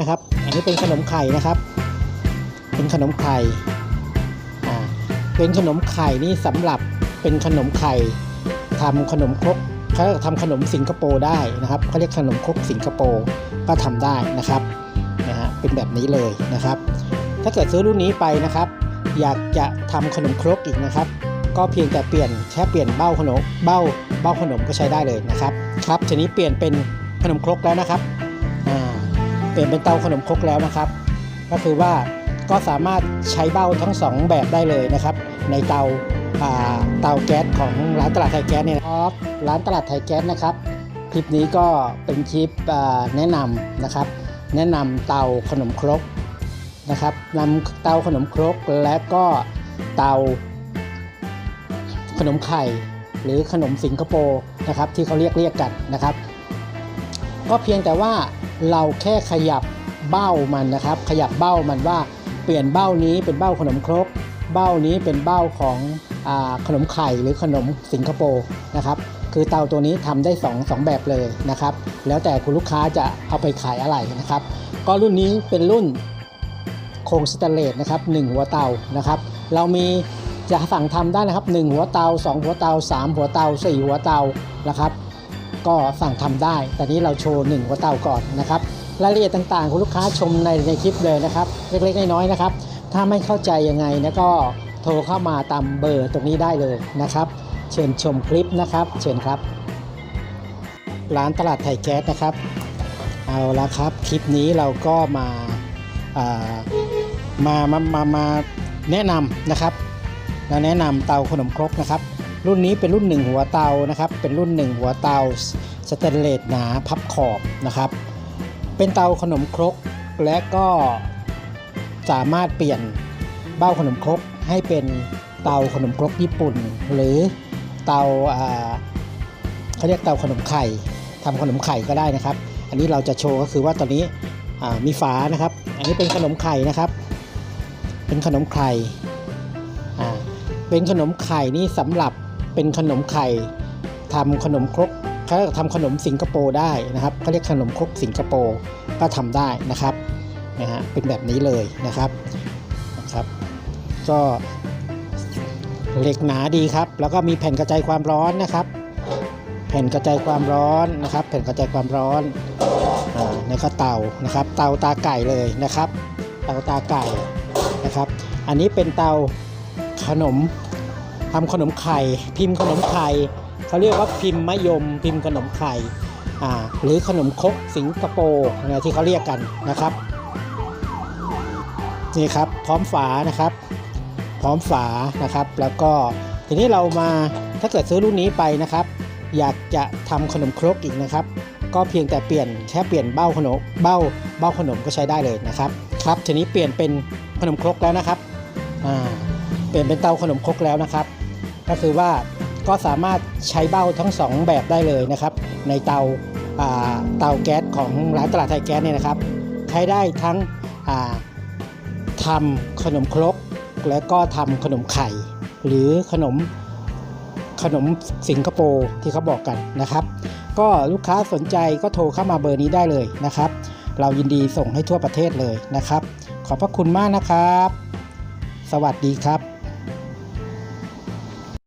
นะครับ อันนี้เป็นขนมไข่นะครับ เป็นขนมไข่ อ่า เป็นขนมไข่นี่สำหรับเป็นขนมไข่ทำขนมครกเขาทำขนมสิงคโปร์ได้นะครับเขาเรียกขนมครกสิงคโปร์ก็ทำได้นะครับ นะฮะ เป็นแบบนี้เลยนะครับ ถ้าเกิดซื้อรุ่นนี้ไปนะครับ อยากจะทำขนมครกอีกนะครับ ก็เพียงแต่เปลี่ยนแค่เปลี่ยนเบ้าขนม เบ้า เบ้าขนมก็ใช้ได้เลยนะครับ ครับ ทีนี้เปลี่ยนเป็นขนมครกแล้วนะครับ เปลี่ยนเป็นเตาขนมครกแล้วนะครับ ก็คือว่าก็สามารถใช้เบ้าทั้งสองแบบได้เลยนะครับ ในเตาอ่าเตาแก๊สของร้านตลาดไทยแก๊สเนี่ยนะครับร้านตลาดไทยแก๊สนะครับ คลิปนี้ก็เป็นคลิปอ่าแนะนำนะครับ แนะนำเตาขนมครกนะครับนำเตาขนมครกและก็เตาขนมไข่หรือขนมสิงคโปร์นะครับที่เขาเรียกเรียกกันนะครับ ก็เพียงแต่ว่า เราแค่ขยับเบ้ามันนะครับ ขยับเบ้ามันว่าเปลี่ยนเบ้านี้เป็นเบ้าขนมครก เบ้านี้เป็นเบ้าของอขนมไข่หรือขนมสิงคโปร์นะครับคือเตาตัวนี้ทำได้2งแบบเลยนะครับ แล้วแต่คุณลูกค้าจะเอาไปขายอะไรนะครับ ก็รุ่นนี้เป็นรุ่นโครงสแตนเลสนะครับ1หัวเตานะครับ เรามีจะสั่งทำได้นะครับ 1 หัวเตา 2 หัวเตา 3 หัวเตา 4 หัวเตานะครับ ก็สั่งทำได้ แต่นี้เราโชว์1หัวเตาก่อนนะครับรายละเอียดต่างๆ คุณลูกค้าชมในในคลิปเลยนะครับ เล็กๆน้อยๆนะครับ ถ้าไม่เข้าใจยังไงนะก็โทรเข้ามาตามเบอร์ตรงนี้ได้เลยนะครับ เชิญชมคลิปนะครับ เชิญครับ ร้านตลาดไทยแก๊สนะครับ เอาละครับคลิปนี้เราก็มาามามามามาแนะนำนะครับเราแนะนำเตาขนมครกนะครับ รุ่นนี้เป็นรุ่น 1 หัวเตานะครับ เป็นรุ่น 1 หัวเตาสแตนเลสหนาพับขอบนะครับ เป็นเตาขนมครกและก็สามารถเปลี่ยนเบ้าขนมครกให้เป็นเตาขนมครกญี่ปุ่น หรือเตาเขาเรียกเตาขนมไข่ทำขนมไข่ก็ได้นะครับ อันนี้เราจะโชว์ก็คือว่าตอนนี้มีฝานะครับ อันนี้เป็นขนมไข่นะครับ เป็นขนมไข่เป็นขนมไข่นี่สำหรับ เป็นขนมไข่ทำขนมครกเขาทำขนมสิงคโปร์ได้นะครับเขาเรียกขนมครกสิงคโปร์ก็ทำได้นะครับนะฮะเป็นแบบนี้เลยนะครับนะครับ ก็เหล็กหนาดีครับ แล้วก็มีแผ่นกระจายความร้อนนะครับ แผ่นกระจายความร้อนนะครับ แผ่นกระจายความร้อนอ่าแล้วก็เตานะครับ เตาตาไก่เลยนะครับ เตาตาไก่นะครับ อันนี้เป็นเตาขนม ทำขนมไข่ พิมพ์ขนมไข่เขาเรียกว่าพิมพ์มะยม พิมพ์ขนมไข่หรือขนมครกสิงคโปร์นะที่เขาเรียกกันนะครับนี่ครับพร้อมฝานะครับ พร้อมฝานะครับ แล้วก็ทีนี้เรามาถ้าเกิดซื้อรุ่นนี้ไปนะครับ อยากจะทำขนมครกอีกนะครับ ก็เพียงแต่เปลี่ยนแค่เปลี่ยนเบ้าขนมเบ้าเบ้าขนมก็ใช้ได้เลยนะครับครับทีนี้เปลี่ยนเป็นขนมครกแล้วนะครับอ่าเปลี่ยนเป็นเตาขนมครกแล้วนะครับ ก็คือว่าก็สามารถใช้เบ้าทั้งสองแบบได้เลยนะครับ ในเตาเตาแก๊สของร้านตลาดไทยแก๊สเนี่ยนะครับ ใช้ได้ทั้งทำขนมครก แล้วก็ทำขนมไข่ หรือขนมขนมสิงคโปร์ที่เขาบอกกันนะครับ ก็ลูกค้าสนใจก็โทรเข้ามาเบอร์นี้ได้เลยนะครับ เรายินดีส่งให้ทั่วประเทศเลยนะครับ ขอบพระคุณมากนะครับ สวัสดีครับ